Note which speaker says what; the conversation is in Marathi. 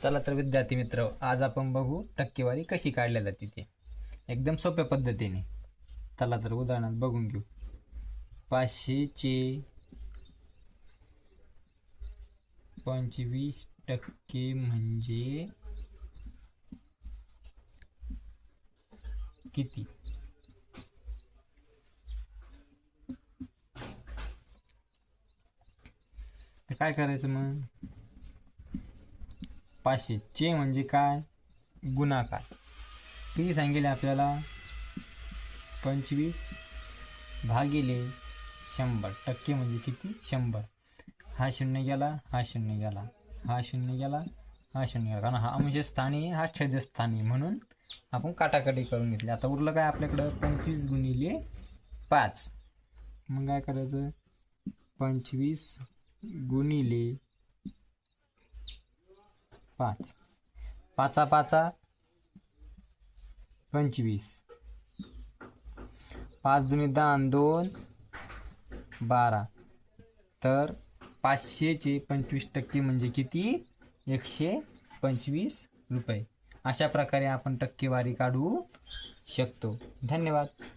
Speaker 1: चला तर विद्यार्थी मित्र आज आपण बघू टक्केवारी कशी काढल्या जाते ते. एकदम सोप्या पद्धतीने. चला तर उदाहरणात बघून घेऊ. पाचशेचे पंचवीस टक्के म्हणजे किती? काय करायचं मग? पाचशे. चे म्हणजे काय? गुणाकार. किती सांगितले आपल्याला? पंचवीस भागिले शंभर. टक्के म्हणजे किती? शंभर. हा शून्य गेला हा शून्य गेला हा शून्य गेला हा शून्य गेला. कारण हा अंश स्थानी हा छेदस्थानी म्हणून आपण काटाकाटी करून घेतली. आता उरलं काय आपल्याकडं? पंचवीस गुणिले पाच. मग काय करायचं? पंचवीस गुणिले पाच. पाचा पाचा. पंचवीस. पाच दुनी दहा दोन बारा. तर पाचशेचे पंचवीस टक्के म्हणजे किती? एकशे पंचवीस रुपये. अशा प्रकारे आपण टक्केवारी काढू शकतो. धन्यवाद.